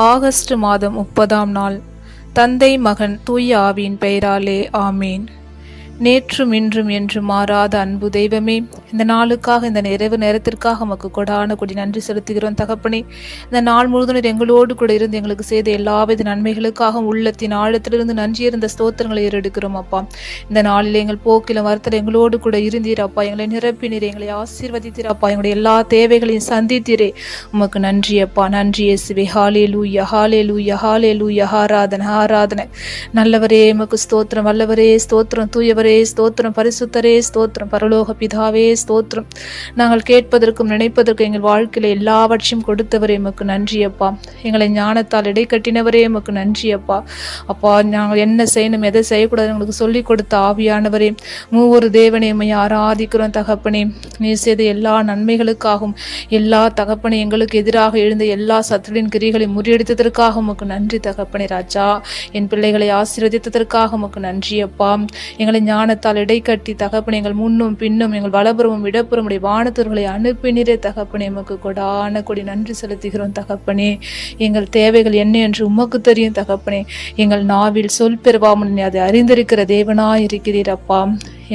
August மாதம் முப்பதாம் நாள். தந்தை மகன் தூய ஆவியின் பெயராலே ஆமீன். நேற்றும் இன்றும் என்று மாறாத அன்பு தெய்வமே இந்த நாளுக்காக இந்த நிறைவு நேரத்திற்காக உமக்கு கொடான கொடி நன்றி செலுத்துகிறோம். தகப்பனே இந்த நாள் முழுதுனர் எங்களோடு கூட இருந்து எங்களுக்கு செய்த எல்லாவித நன்மைகளுக்காக உள்ளத்தின் ஆழத்திலிருந்து நன்றி இருந்த ஸ்தோத்திரங்களை ஏறெடுக்கிறோம் அப்பா. இந்த நாளில் எங்கள் போக்கிலும் வருத்தல் எங்களோடு கூட இருந்தீர் அப்பா. எங்களை நிரப்பினீர் எங்களை ஆசீர்வதித்தீரப்பா எங்களுடைய எல்லா தேவைகளையும் சந்தித்தீரே. உமக்கு நன்றி அப்பா. நன்றி இயேசுவே. ஹாலே லூயா ஹாலே லூயா ஹாலே லூயா ஹாராதன ஹாராதன நல்லவரே எமக்கு ஸ்தோத்திரம். வல்லவரே ஸ்தோத்திரம். தூயவரே ஸ்தோத்திரம். பரிசுத்தரே ஸ்தோத்திரம். பரலோக பிதாவே ஸ்தோத்திரம். நாங்கள் கேட்பதற்கும் நினைப்பதற்கும் எங்கள் வாழ்க்கையில எல்லாவற்றையும் கொடுத்தவரே எமக்கு நன்றி அப்பா. எங்களை ஞானத்தால் இடை கட்டினவரே எமக்கு நன்றி அப்பா. அப்பா நாங்கள் என்ன செய்யணும் எதை செய்யக்கூடாது எங்களுக்கு சொல்லிக் கொடுத்த ஆவியானவரே மூவொரு தேவனே எம்மை ஆராதிக்கிறோம் தகப்பனே. நீ செய்த எல்லா நன்மைகளுக்காகவும் எல்லா தகப்பனே எங்களுக்கு எதிராக எழுந்த எல்லா சத்துரின் கிரிகளை முறியடித்ததற்காக உமக்கு நன்றி தகப்பனே ராஜா. என் பிள்ளைகளை ஆசீர்வதித்ததற்காக உமக்கு நன்றி அப்பா. எங்களை ஞானத்தால் இடைக்கட்டி தகப்பனே எங்கள் முன்னும் பின்னும் எங்கள் வலப்புறமும் இடப்புறம் உடைய வானத்தூர்களை அனுப்பினரே தகப்பனே. உமக்கு கொடான கொடி நன்றி செலுத்துகிறோம் தகப்பனே. எங்கள் தேவைகள் என்ன என்று உமக்கு தெரியும் தகப்பனே. எங்கள் நாவில் சொல் பெறுவாமல் அதை அறிந்திருக்கிற தேவனாய் இருக்கிறீர் அப்பா.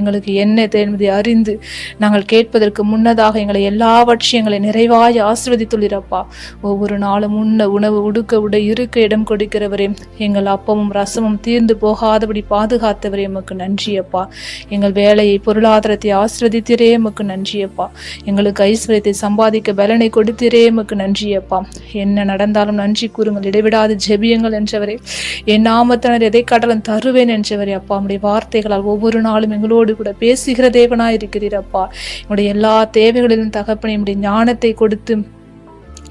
எங்களுக்கு என்ன என்பதை அறிந்து நாங்கள் கேட்பதற்கு முன்னதாக எங்களை எல்லா வட்சியங்களை நிறைவாய் ஆசிர்வதித்துள்ளிரப்பா. ஒவ்வொரு நாளும் உண்ண உணவு உடுக்க உட இருக்க இடம் கொடுக்கிறவரே எங்கள் அப்பமும் ரசமும் தீர்ந்து போகாதபடி பாதுகாத்தவரே எமக்கு நன்றியப்பா. எங்கள் வேலையை பொருளாதாரத்தை ஆசிர்வதித்திரே எமக்கு நன்றியப்பா. எங்களுக்கு ஐஸ்வர்யத்தை சம்பாதிக்க பலனை கொடுத்திரே எமக்கு நன்றியப்பா. என்ன நடந்தாலும் நன்றி கூறுங்கள் இடைவிடாது ஜெபியுங்கள் என்றவரே என் நாமத்தினர் எதை காட்டலும் தருவேன் என்றவரே அப்பா. உடைய வார்த்தைகளால் ஒவ்வொரு நாளும் எங்களோடு கூட பேசுகிற தேவனாய் இருக்கிறீர் அப்பா. என்னுடைய எல்லா தேவைகளிலும் தகப்பனே என்னுடைய ஞானத்தை கொடுத்து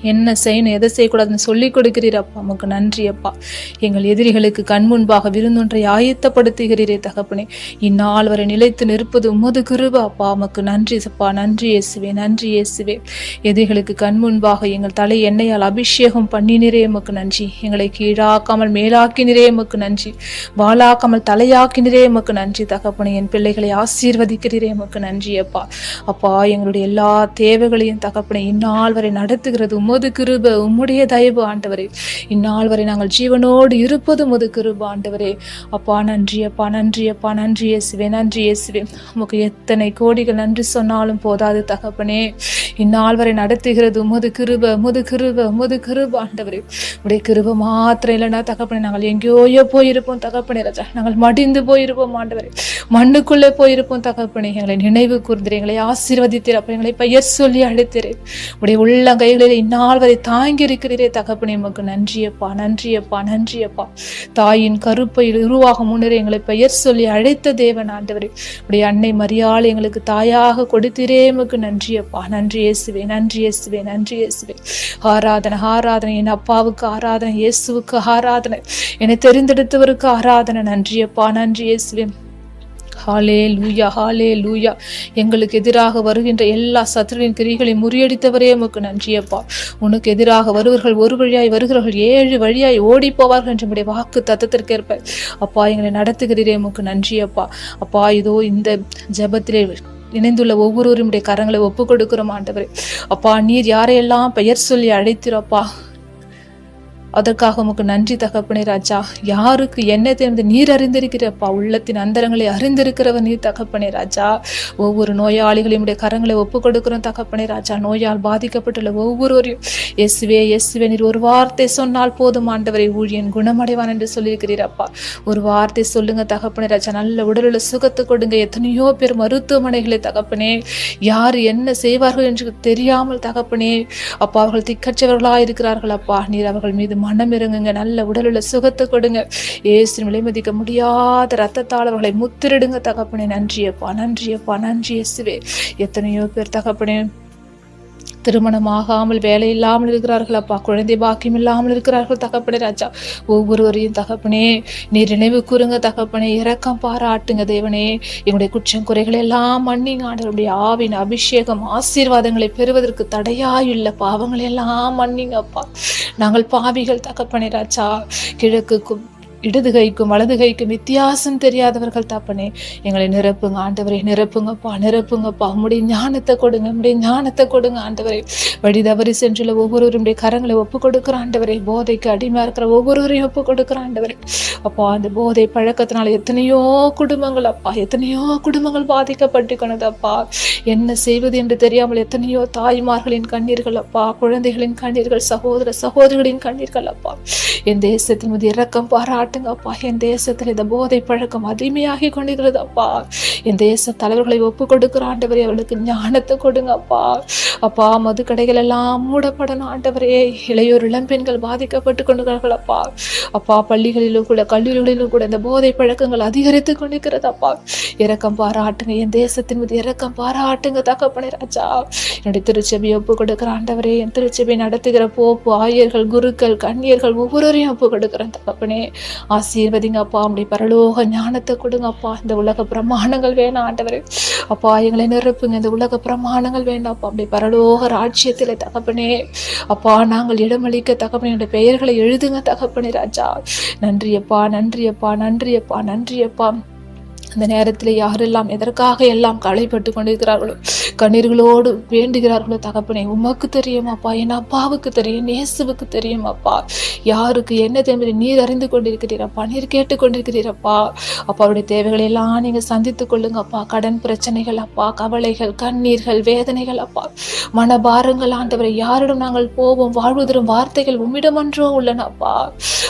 என்ன செய்யணும் எதை செய்யக்கூடாதுன்னு சொல்லிக் கொடுக்கிறீர் அப்பா. உமக்கு நன்றி அப்பா. எங்கள் எதிரிகளுக்கு கண் முன்பாக விருந்தொன்றை ஆயத்தப்படுத்துகிறீரே தகப்பனே. இந்நாள் வரை நிலைத்து நிற்பது உமது கிருப அப்பா. உமக்கு நன்றி அப்பா நன்றி இயேசுவே நன்றி இயேசுவே. எதிரிகளுக்கு கண் முன்பாக எங்கள் தலை எண்ணெயால் அபிஷேகம் பண்ணினரே உமக்கு நன்றி. எங்களை கீழாக்காமல் மேலாக்கினரே உமக்கு நன்றி. வாழாக்காமல் தலையாக்கினரே உமக்கு நன்றி தகப்பனே. என் பிள்ளைகளை ஆசீர்வதிக்கிறீரே உமக்கு நன்றி அப்பா. அப்பா எங்களுடைய எல்லா தேவைகளையும் தகப்பனை இந்நாள் வரை நடத்துகிறது உமது கிருப உம்முடைய தயவு ஆண்டவரே. இந்நாள் வரை நாங்கள் ஜீவனோடு இருப்பது உமது கிருப ஆண்டவரே. அப்பா நன்றி அப்பா நன்றி அப்பா நன்றி இயேசுவே நன்றி இயேசுவே. உமக்கு எத்தனை கோடிகள் நன்றி சொன்னாலும் போதாது தகப்பனே. இந்நாள் வரை நடத்துகிறது உமது கிருப உமது கிருப உமது கிருப ஆண்டவரே. உடைய கிருப மாத்திரம் இல்லைன்னா தகப்பனே நாங்கள் எங்கேயோயோ போயிருப்போம் தகப்பனே ராஜா. நாங்கள் மடிந்து போயிருப்போம் ஆண்டவரே. மண்ணுக்குள்ளே போயிருப்போம் தகப்பனே. எங்களை நினைவு கூர்ந்தீர் எங்களை ஆசீர்வதித்தீர் எங்களை பெயர் சொல்லி அழைத்தீர். உடைய உள்ளங்கைகளில் இந்நாள் நாள் வரை தாங்கி இருக்கிறீரே தகப்பனே உமக்கு நன்றியப்பா நன்றியப்பா நன்றியப்பா. தாயின் கருப்பையில் உருவாக முன்னரே எங்களை பெயர் சொல்லி அழைத்த தேவன் ஆண்டவரே. உடைய அன்னை மரியாள் எங்களுக்கு தாயாக கொடுத்திரே உமக்கு நன்றியப்பா. நன்றி இயேசுவே நன்றி இயேசுவே நன்றி இயேசுவே. ஆராதனை ஆராதனை என் அப்பாவுக்கு ஆராதனை இயேசுவுக்கு ஆராதனை. என்னை தெரிந்தெடுத்தவருக்கு ஆராதனை. நன்றியப்பா நன்றி இயேசுவே. ஹாலே லூயா ஹாலே லூயா எங்களுக்கு எதிராக வருகின்ற எல்லா சத்துருவின் கிரிகளை முறியடித்தவரே உமக்கு நன்றியப்பா உனக்கு எதிராக வருவர்கள் ஒரு வழியாய் வருகிறவர்கள் ஏழு வழியாய் ஓடி போவார்கள் என்ற நம்முடைய வாக்கு தத்தத்திற்கேற்ப. அப்பா எங்களை நடத்துகிறீரே உமக்கு நன்றியப்பா அப்பா. இதோ இந்த ஜபத்திலே இணைந்துள்ள ஒவ்வொருவருடைய கரங்களை ஒப்புக் கொடுக்கிறோம் ஆண்டவரே. அப்பா நீர் யாரையெல்லாம் பெயர் சொல்லி அழைத்திரப்பா அதற்காக உமக்கு நன்றி தகப்பனே ராஜா. யாருக்கு என்ன தெரிந்து நீர் அறிந்திருக்கிறப்பா உள்ளத்தின் அந்தரங்களை அறிந்திருக்கிறவர் நீர் தகப்பனே ராஜா. ஒவ்வொரு நோயாளிகளையும் கரங்களை ஒப்பு கொடுக்கிறோம் தகப்பனே ராஜா. நோயால் பாதிக்கப்பட்டுள்ள ஒவ்வொருவரையும் எஸ்வே எஸ்வே நீர் ஒரு வார்த்தை சொன்னால் போதும் ஆண்டவரை. ஊழியன் குணமடைவான் என்று சொல்லியிருக்கிறீரப்பா ஒரு வார்த்தை சொல்லுங்க தகப்பனே ராஜா. நல்ல உடலுள்ள சுகத்தை கொடுங்க. எத்தனையோ பேர் மருத்துவமனைகளை தகப்பனே. யார் என்ன செய்வார்கள் என்று தெரியாமல் தகப்பனே. அப்பா அவர்கள் திக்கற்றவர்களாக இருக்கிறார்கள் அப்பா. நீர் அவர்கள் மீது மனம் இறங்குங்க நல்ல உடலுள்ள சுகத்தை கொடுங்க. ஏசு விலைமதிக்க முடியாத ரத்தத்தால் அவர்களை முத்திரிடுங்க தகப்பனே. நன்றியப்பா நன்றியப்பா நன்றி இயேசுவே. எத்தனையோ பேர் தகப்பனே திருமணமாகாமல் வேலை இல்லாமல் இருக்கிறார்கள் அப்பா. குழந்தை பாக்கியம் இல்லாமல் இருக்கிறார்கள் தகப்பனே ராஜா. ஒவ்வொருவரையும் தகப்பனே நீர் நினைவு கூறுங்க தகப்பனே. இறக்கம் பாராட்டுங்க தேவனே. எங்களுடைய குற்றம் குறைகள் எல்லாம் மன்னிங்க ஆண்டவருடைய ஆவின் அபிஷேகம் ஆசீர்வாதங்களை பெறுவதற்கு தடையாயுள்ள பாவங்களை எல்லாம் மன்னிங்க அப்பா. நாங்கள் பாவிகள் தகப்பனே ராஜா. கிழக்கு இடது கைக்கும் வலது கைக்கும் வித்தியாசம் தெரியாதவர்கள் தப்பனே. எங்களை நிரப்புங்க ஆண்டவரை நிரப்புங்கப்பா நிரப்புங்கப்பா. உம்முடைய ஞானத்தை கொடுங்க உம்முடைய ஞானத்தை கொடுங்க ஆண்டவரை. வழி தவறி சென்றுள்ள ஒவ்வொருவருடைய கரங்களை ஒப்பு கொடுக்குற ஆண்டவரை. போதைக்கு அடிமையாக இருக்கிற ஒவ்வொருவரையும் ஒப்பு கொடுக்குற ஆண்டவரை. அப்பா அந்த போதை பழக்கத்தினால எத்தனையோ குடும்பங்கள் அப்பா எத்தனையோ குடும்பங்கள் பாதிக்கப்பட்டுக்கணுது அப்பா. என்ன செய்வது என்று தெரியாமல் எத்தனையோ தாய்மார்களின் கண்ணீர்கள் அப்பா. குழந்தைகளின் கண்ணீர்கள் சகோதர சகோதரிகளின் கண்ணீர்கள் அப்பா. என் தேசத்தின் மீது இறக்கம் பாராட்டு அப்பா என் தேசத்தில் இந்த போதை பழக்கம் அடிமையாகி கொண்டிருக்கிறது அப்பா என் தேச தலைவர்களை ஒப்பு கொடுக்கிற ஆண்டவரே அவர்களுக்கு ஞானத்தை கொடுங்க அப்பா அப்பா மது கடைகள் எல்லாம் மூடப்படணும் ஆண்டவரே. இளையோர் இளம்பெண்கள் பாதிக்கப்பட்டு கொண்டிருக்கிறார்கள் அப்பா அப்பா பள்ளிகளிலும் கூட கல்லூரிகளிலும் கூட இந்த போதை பழக்கங்கள் அதிகரித்து கொண்டிருக்கிறது அப்பா இறக்கம் பாராட்டுங்க என் தேசத்தின் மீது இறக்கம் பாராட்டுங்க தகப்பனே ராஜா. என்னுடைய திருச்சபையை ஒப்பு கொடுக்கிற ஆண்டவரே என் திருச்சபை நடத்துகிற போப்பு ஆயர்கள் குருக்கள் கண்ணியர்கள் ஒவ்வொருவரையும் ஒப்பு கொடுக்குறேன் தகப்பனே. ஆசீர்வதிங்கப்பா. அப்படி பரலோக ஞானத்தை கொடுங்கப்பா. இந்த உலக பிரமாணங்கள் வேணாம் ஆண்டவரே. அப்பா எங்களை நிரப்புங்க. இந்த உலக பிரமாணங்கள் வேண்டாம்ப்பா. அப்படி பரலோக ராஜ்யத்தில் தகப்பனே. அப்பா நாங்கள் இடமளிக்க தகப்பனே. பெயர்களை எழுதுங்க தகப்பனே ராஜா. நன்றியப்பா நன்றியப்பா நன்றியப்பா நன்றியப்பா. அந்த நேரத்தில் யாரெல்லாம் எதற்காக எல்லாம் களைப்பட்டு கொண்டிருக்கிறார்களோ கண்ணீர்களோடு வேண்டுகிறார்களோ தகப்பனே உமக்கு தெரியும் அப்பா என் அப்பாவுக்கு தெரியும் நேசுவுக்கு தெரியும் அப்பா. யாருக்கு என்ன தேவை நீர் அறிந்து கொண்டிருக்கிறீரப்பா நீர் கேட்டு கொண்டிருக்கிறீரப்பா அப்பாவுடைய தேவைகளை எல்லாம் நீங்கள் சந்தித்துக் கொள்ளுங்க அப்பா. கடன் பிரச்சனைகள் அப்பா கவலைகள் கண்ணீர்கள் வேதனைகள் அப்பா. மனபாரங்கள் ஆண்டவரை யாரிடம் நாங்கள் போவோம் வாழ்வதரும் வார்த்தைகள் உம்மிடமன்றோ உள்ளன அப்பா.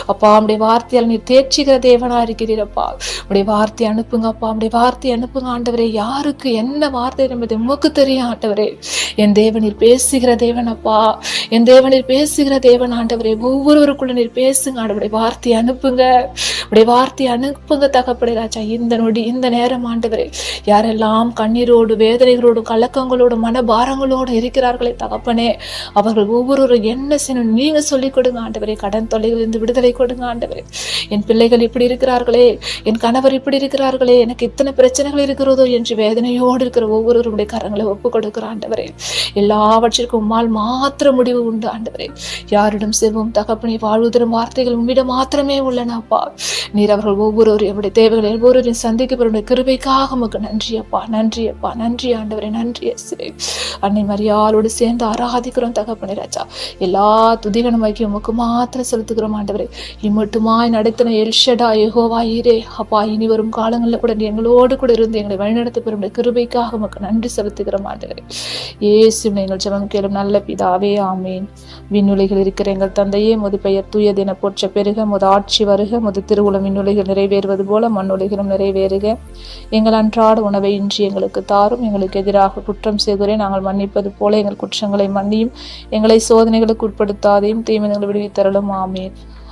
அப்பா உடைய வார்த்தையால் நீர் தேர்ச்சிக்கிற தேவனா இருக்கிறீரப்பா உடைய வார்த்தை அனுப்புங்க அப்பா அப்படி வார்த்தை அனுப்புங்க ஆண்டவரே. யாருக்கு என்ன வார்த்தை என்பது உமக்கு தெரியும் ஆண்டவரே. என் தேவனில் பேசுகிற தேவன் அப்பா. என் தேவனில் பேசுகிற தேவன் ஆண்டவரே. ஒவ்வொருவருக்குள்ள நீர் பேசுங்க ஆண்டவரை. வார்த்தை அனுப்புங்க. உடைய வார்த்தை அனுப்புங்க தகப்படை ராஜா. இந்த நொடி இந்த நேரம் ஆண்டவரே. யாரெல்லாம் கண்ணீரோடு வேதனைகளோடு கலக்கங்களோடு மனபாரங்களோடு இருக்கிறார்களே தகப்பனே. அவர்கள் ஒவ்வொருவரும் என்ன செய்யணும்? நீங்க சொல்லிக் கொடுங்க ஆண்டவரே. கடன் தொல்லைகளிலிருந்து விடுதலை கொடுங்க ஆண்டவரே. என் பிள்ளைகள் இப்படி இருக்கிறார்களே. என் கணவர் இப்படி இருக்கிறார்களே. எனக்கு இத்தனை பிரச்சனைகள் இருக்கிறதோ என்று வேதனையோடு இருக்கிற ஒவ்வொருவருடைய கரங்களை ஒப்பு கொடுக்கிற ஆண்டவரே. எல்லாவற்றிற்கும் உம்மால் மாத்திர முடிவு உண்டு ஆண்டவரே. யாரிடம் செல்வம் தகப்பனை வாழ்வுதரும் வார்த்தைகள் உம்மிடம் மாத்திரமே உள்ளன அப்பா. நீர் அவர்கள் ஒவ்வொருவரும் எவ்வளவு தேவைகள் ஒவ்வொருவரையும் சந்திக்கப்படுடைய கிருபைக்காக உமக்கு நன்றி அப்பா. நன்றி அப்பா. நன்றி ஆண்டவரே. நன்றி சிறை அன்னை மரியாளோடு சேர்ந்து ஆராதிக்கிறோம் தகப்பனை ராஜா. எல்லா துதிகனும் வைக்க உமக்கு மாத்திரம் செலுத்துகிறோம் ஆண்டவரே. இம்மட்டுமாய் நடத்தின எல்ஷடா எகோவா ஈரே. அப்பா இனி வரும் காலங்களில் கூட நீ எங்களோடு கூட இருந்து எங்களை வழிநடத்த பெறும் கிருபைக்காக உமக்கு நன்றி செலுத்துகிறோம் ஆண்டவரே ஏசு எங்கள் ஜெபம் கேளும் நல்ல பிதாவே ஆமேன். விண்ணுலைகள் இருக்கிற எங்கள் தந்தையே முது பெயர் தூயதென போற்ற பெருக முது ஆட்சி வருக முது திருவுளம் விண்ணுலைகள் நிறைவேறுவது போல மண்ணுலைகளும் நிறைவேறுக. எங்கள் அன்றாட உணவை இன்றி எங்களுக்கு தாரும் எங்களுக்கு எதிராக குற்றம் செய்துரை நாங்கள் மன்னிப்பது போல எங்கள் குற்றங்களை மன்னியும் எங்களை சோதனைகளுக்கு உட்படுத்தாதையும் தீமைகளை விடுவித்தரலும் ஆமேன்.